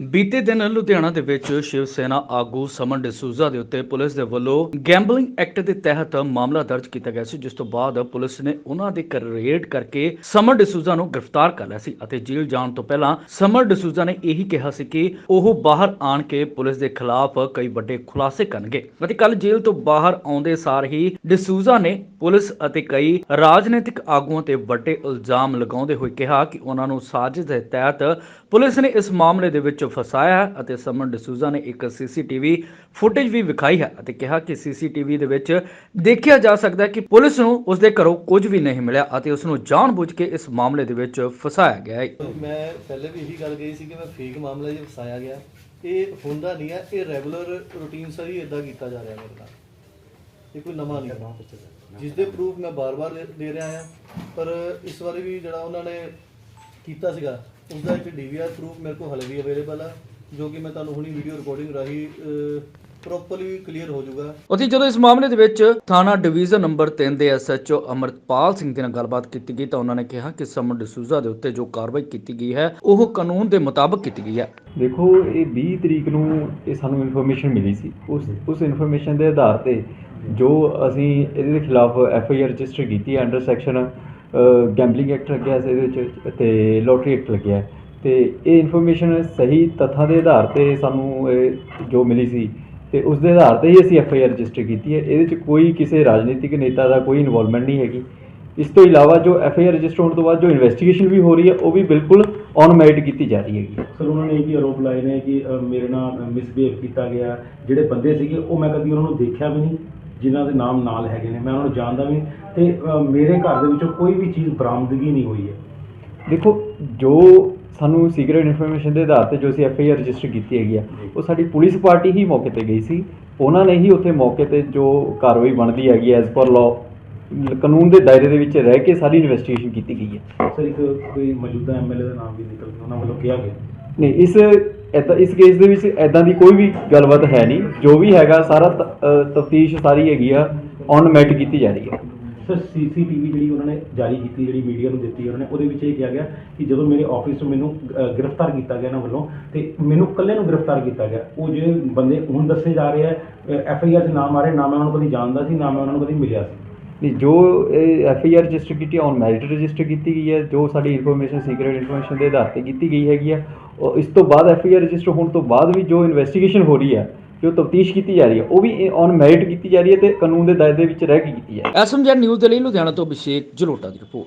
ਬੀਤੇ ਦਿਨ ਲੁਧਿਆਣਾ ਦੇ ਵਿੱਚ ਸ਼ਿਵ ਸੈਨਾ ਆਗੂ ਸਮਨ ਡਿਸੂਜ਼ਾ ਦੇ ਉੱਤੇ ਪੁਲਿਸ ਦੇ ਵੱਲੋਂ ਗੈਂਬਲਿੰਗ ਐਕਟ ਦੇ ਤਹਿਤ ਮਾਮਲਾ ਦਰਜ ਕੀਤਾ ਗਿਆ ਸੀ, ਜਿਸ ਤੋਂ ਬਾਅਦ ਪੁਲਿਸ ਨੇ ਉਹਨਾਂ ਦੇ ਘਰ ਰੇਡ ਕਰਕੇ ਸਮਨ ਡਿਸੂਜ਼ਾ ਨੂੰ ਗ੍ਰਿਫਤਾਰ ਕਰ ਲਿਆ ਸੀ ਅਤੇ ਜੇਲ੍ਹ ਜਾਣ ਤੋਂ ਪਹਿਲਾਂ ਸਮਨ ਡਿਸੂਜ਼ਾ ਨੇ ਇਹੀ ਕਿਹਾ ਸੀ ਕਿ ਉਹ ਬਾਹਰ ਆਣ ਕੇ ਪੁਲਿਸ ਦੇ ਖਿਲਾਫ ਕਈ ਵੱਡੇ ਖੁਲਾਸੇ ਕਰਨਗੇ। ਅਤੇ ਕੱਲ ਜੇਲ੍ਹ ਤੋਂ ਬਾਹਰ ਆਉਂਦੇ ਸਾਰ ਹੀ ਡਿਸੂਜ਼ਾ ਨੇ ਪੁਲਿਸ ਅਤੇ ਕਈ ਰਾਜਨੀਤਿਕ ਆਗੂਆਂ ਤੇ ਵੱਡੇ ਇਲਜ਼ਾਮ ਲਗਾਉਂਦੇ ਹੋਏ ਕਿਹਾ ਕਿ ਉਹਨਾਂ ਨੂੰ ਸਾਜ਼ਿਸ਼ ਦੇ ਤਹਿਤ ਪੁਲਿਸ ਨੇ ਇਸ ਮਾਮਲੇ ਦੇ ਵਿੱਚ ਫਸਾਇਆ ਹੈ ਅਤੇ ਸਮਨ ਡਿਸੂਜ਼ਾ ਨੇ ਇੱਕ ਸੀਸੀਟੀਵੀ ਫੁਟੇਜ ਵੀ ਵਿਖਾਈ ਹੈ ਅਤੇ ਕਿਹਾ ਕਿ ਸੀਸੀਟੀਵੀ ਦੇ ਵਿੱਚ ਦੇਖਿਆ ਜਾ ਸਕਦਾ ਹੈ ਕਿ ਪੁਲਿਸ ਨੂੰ ਉਸ ਦੇ ਘਰੋਂ ਕੁਝ ਵੀ ਨਹੀਂ ਮਿਲਿਆ ਅਤੇ ਉਸ ਨੂੰ ਜਾਣਬੁੱਝ ਕੇ ਇਸ ਮਾਮਲੇ ਦੇ ਵਿੱਚ ਫਸਾਇਆ ਗਿਆ ਹੈ। ਮੈਂ ਪਹਿਲੇ ਵੀ ਇਹੀ ਗੱਲ ਕਹੀ ਸੀ ਕਿ ਮੈਂ ਫੇਕ ਮਾਮਲਾ ਜੇ ਫਸਾਇਆ ਗਿਆ, ਇਹ ਹੁੰਦਾ ਨਹੀਂ ਹੈ, ਇਹ ਰੈਗੂਲਰ ਰੂਟੀਨ ਸਾਰੀ ਇਦਾਂ ਕੀਤਾ ਜਾ ਰਿਹਾ ਮੇਰੇ ਨਾਲ। ਇਹ ਕੋਈ ਨਵਾਂ ਨਹੀਂ ਹੈ। ਜਿਸ ਦੇ ਪ੍ਰੂਫ ਮੈਂ ਬਾਰ-ਬਾਰ ਦੇ ਰਿਹਾ ਹਾਂ, ਪਰ ਇਸ ਵਾਰੀ ਵੀ ਜਿਹੜਾ ਉਹਨਾਂ ਨੇ ਕੀਤਾ ਸੀਗਾ ਉਸ ਦਾ ਇੱਕ ਡੀਵੀਆਰ ਪ੍ਰੂਫ ਮੇਰੇ ਕੋਲ ਹਲੇ ਵੀ ਅਵੇਲੇਬਲ ਹੈ ਜੋ ਕਿ ਮੈਂ ਤੁਹਾਨੂੰ ਹੁਣੀ ਵੀਡੀਓ ਰਿਕਾਰਡਿੰਗ ਰਾਹੀਂ ਪ੍ਰੋਪਰਲੀ ਕਲੀਅਰ ਹੋ ਜਾਊਗਾ। ਉਥੇ ਜਦੋਂ ਇਸ ਮਾਮਲੇ ਦੇ ਵਿੱਚ ਥਾਣਾ ਡਿਵੀਜ਼ਨ ਨੰਬਰ 3 ਦੇ ਐਸਐਚਓ ਅਮਰਪਾਲ ਸਿੰਘ ਦੇ ਨਾਲ ਗੱਲਬਾਤ ਕੀਤੀ ਗਈ ਤਾਂ ਉਹਨਾਂ ਨੇ ਕਿਹਾ ਕਿ ਸਮਨ ਡਿਸੂਜ਼ਾ ਦੇ ਉੱਤੇ ਜੋ ਕਾਰਵਾਈ ਕੀਤੀ ਗਈ ਹੈ ਉਹ ਕਾਨੂੰਨ ਦੇ ਮੁਤਾਬਕ ਕੀਤੀ ਗਈ ਹੈ। ਦੇਖੋ ਇਹ 20 ਤਰੀਕ ਨੂੰ ਇਹ ਸਾਨੂੰ ਇਨਫੋਰਮੇਸ਼ਨ ਮਿਲੀ ਸੀ। ਉਸ ਉਸ ਇਨਫੋਰਮੇਸ਼ਨ ਦੇ ਆਧਾਰ ਤੇ ਜੋ ਅਸੀਂ ਇਹਦੇ ਖਿਲਾਫ ਐਫ ਆਈ ਆਰ ਰਜਿਸਟਰ ਕੀਤੀ ਹੈ ਅੰਡਰ ਸੈਕਸ਼ਨ ਗੈਂਬਲਿੰਗ ਐਕਟ ਲੱਗਿਆ ਸੀ ਇਹਦੇ ਵਿੱਚ ਅਤੇ ਲੋਟਰੀ ਐਕਟ ਲੱਗਿਆ। ਅਤੇ ਇਹ ਇਨਫੋਰਮੇਸ਼ਨ ਸਹੀ ਤੱਥਾਂ ਦੇ ਆਧਾਰ ਤੇ ਸਾਨੂੰ ਇਹ ਜੋ ਮਿਲੀ ਸੀ ਅਤੇ ਉਸ ਦੇ ਆਧਾਰ ਤੇ ਹੀ ਅਸੀਂ ਐਫ ਆਈ ਆਰ ਰਜਿਸਟਰ ਕੀਤੀ ਹੈ। ਇਹਦੇ 'ਚ ਕੋਈ ਕਿਸੇ ਰਾਜਨੀਤਿਕ ਨੇਤਾ ਦਾ ਕੋਈ ਇਨਵੋਲਵਮੈਂਟ ਨਹੀਂ ਹੈਗੀ। ਇਸ ਤੋਂ ਇਲਾਵਾ ਜੋ ਐਫ ਆਈ ਆਰ ਰਜਿਸਟਰ ਹੋਣ ਤੋਂ ਬਾਅਦ ਜੋ ਇਨਵੈਸਟੀਗੇਸ਼ਨ ਵੀ ਹੋ ਰਹੀ ਹੈ, ਉਹ ਵੀ ਬਿਲਕੁਲ ਔਨ ਮੈਰਿਟ ਕੀਤੀ ਜਾ ਰਹੀ ਹੈਗੀ। ਸਰ, ਉਹਨਾਂ ਨੇ ਇਹ ਵੀ ਆਰੋਪ ਲਾਏ ਨੇ ਕਿ ਮੇਰੇ ਨਾਲ ਮਿਸਬੀਹੇਵ ਕੀਤਾ ਗਿਆ। ਜਿਹੜੇ ਬੰਦੇ ਸੀਗੇ, ਉਹ ਮੈਂ ਕਦੀ ਉਹਨਾਂ ਨੂੰ ਦੇਖਿਆ ਵੀ ਨਹੀਂ। ਜਿਨ੍ਹਾਂ ਦੇ ਨਾਮ ਨਾਲ ਹੈਗੇ ਨੇ ਮੈਂ ਉਹਨਾਂ ਨੂੰ ਜਾਣਦਾ ਵੀ ਤੇ ਅ, ਮੇਰੇ ਘਰ ਦੇ ਵਿੱਚੋਂ ਕੋਈ ਵੀ ਚੀਜ਼ ਬਰਾਮਦਗੀ ਨਹੀਂ ਹੋਈ ਹੈ। ਦੇਖੋ ਜੋ ਸਾਨੂੰ ਸੀਕ੍ਰੀਟ ਇਨਫੋਰਮੇਸ਼ਨ ਦੇ ਆਧਾਰ ਤੇ ਜੋ ਅਸੀਂ ਐਫ ਆਈ ਆਰ ਰਜਿਸਟਰ ਕੀਤੀ ਹੈਗੀ ਆ ਉਹ ਸਾਡੀ ਪੁਲਿਸ ਪਾਰਟੀ ਹੀ ਮੌਕੇ ਤੇ ਗਈ ਸੀ। ਉਹਨਾਂ ਨੇ ਹੀ ਉੱਥੇ ਮੌਕੇ ਤੇ ਜੋ ਕਾਰਵਾਈ ਬਣਦੀ ਹੈਗੀ ਐਜ਼ ਪਰ ਲਾਅ ਕਾਨੂੰਨ ਦੇ ਦਾਇਰੇ ਦੇ ਵਿੱਚ ਰਹਿ ਕੇ ਸਾਰੀ ਇਨਵੈਸਟੀਗੇਸ਼ਨ ਕੀਤੀ ਗਈ ਹੈ। ਸਰ ਇੱਕ ਕੋਈ ਮੌਜੂਦਾ ਐਮਐਲਏ ਦਾ ਨਾਮ ਵੀ ਨਿਕਲ ਗਿਆ ਉਹਨਾਂ ਵੱਲੋਂ ਕਿਹਾ ਗਿਆ। ਨਹੀਂ ਇਸ ਏਦਾਂ ਇਸ ਕੇਸ ਦੇ ਵਿੱਚ ਐਦਾਂ ਦੀ ਕੋਈ ਵੀ ਗੱਲਬਾਤ ਹੈ ਨਹੀਂ। ਜੋ ਵੀ ਹੈਗਾ, ਸਾਰਾ ਤਫਤੀਸ਼ ਸਾਰੀ ਹੈਗੀ ਆ ਔਨ ਮੈਟ ਕੀਤੀ ਜਾ ਰਹੀ ਹੈ। ਸਰ ਸੀਸੀਟੀਵੀ ਜਿਹੜੀ ਉਹਨਾਂ ਨੇ ਜਾਰੀ ਕੀਤੀ, ਜਿਹੜੀ ਮੀਡੀਆ ਨੂੰ ਦਿੱਤੀ ਉਹਨਾਂ ਨੇ, ਉਹਦੇ ਵਿੱਚ ਇਹ ਕਿਹਾ ਗਿਆ ਕਿ ਜਦੋਂ ਮੇਰੇ ਆਫਿਸ ਤੋਂ ਮੈਨੂੰ ਗ੍ਰਿਫਤਾਰ ਕੀਤਾ ਗਿਆ ਇਹਨਾਂ ਵੱਲੋਂ, ਤੇ ਮੈਨੂੰ ਇਕੱਲੇ ਨੂੰ ਗ੍ਰਿਫਤਾਰ ਕੀਤਾ ਗਿਆ। ਉਹ ਜਿਹੜੇ ਬੰਦੇ ਹੁਣ ਦੱਸੇ ਜਾ ਰਹੇ ਆ ਐਫ ਆਈ ਆਰ 'ਚ ਨਾਮ ਆ ਰਹੇ ਨਾ ਮੈਂ ਉਹਨਾਂ ਨੂੰ ਕਦੀ ਜਾਣਦਾ ਸੀ, ਨਾ ਮੈਂ ਉਹਨਾਂ ਨੂੰ ਕਦੀ ਮਿਲਿਆ ਸੀ। ਨਹੀਂ ਜੋ ਐਫ ਆਈ ਆਰ ਰਜਿਸਟਰ ਕੀਤੀ ਔਨ ਮੈਰਿਟ ਰਜਿਸਟਰ ਕੀਤੀ ਗਈ ਹੈ, ਜੋ ਸਾਡੀ ਇਨਫੋਰਮੇਸ਼ਨ ਸੀਕ੍ਰੀਟ ਇਨਫੋਰਮੇਸ਼ਨ ਦੇ ਆਧਾਰ ਤੇ ਕੀਤੀ ਗਈ ਹੈਗੀ ਹੈ ਔਰ ਇਸ ਤੋਂ ਬਾਅਦ ਐਫ ਆਈ ਆਰ ਰਜਿਸਟਰ ਹੋਣ ਤੋਂ ਬਾਅਦ ਵੀ ਜੋ ਇਨਵੈਸਟੀਗੇਸ਼ਨ ਹੋ ਰਹੀ ਹੈ, ਜੋ ਤਫਤੀਸ਼ ਕੀਤੀ ਜਾ ਰਹੀ ਹੈ, ਉਹ ਵੀ ਔਨ ਮੈਰਿਟ ਕੀਤੀ ਜਾ ਰਹੀ ਹੈ ਤੇ ਕਾਨੂੰਨ ਦੇ ਦਾਇਰੇ ਦੇ ਵਿੱਚ ਰਹਿ ਕੇ ਕੀਤੀ ਜਾ ਰਹੀ ਹੈ। ਐਸਐਮਜੈਡ ਨਿਊਜ਼ ਦੇ ਲਈ ਲੁਧਿਆਣਾ ਤੋਂ ਅਭਿਸ਼ੇਕ ਜਲੋਟਾ ਦੀ ਰਿਪੋਰਟ।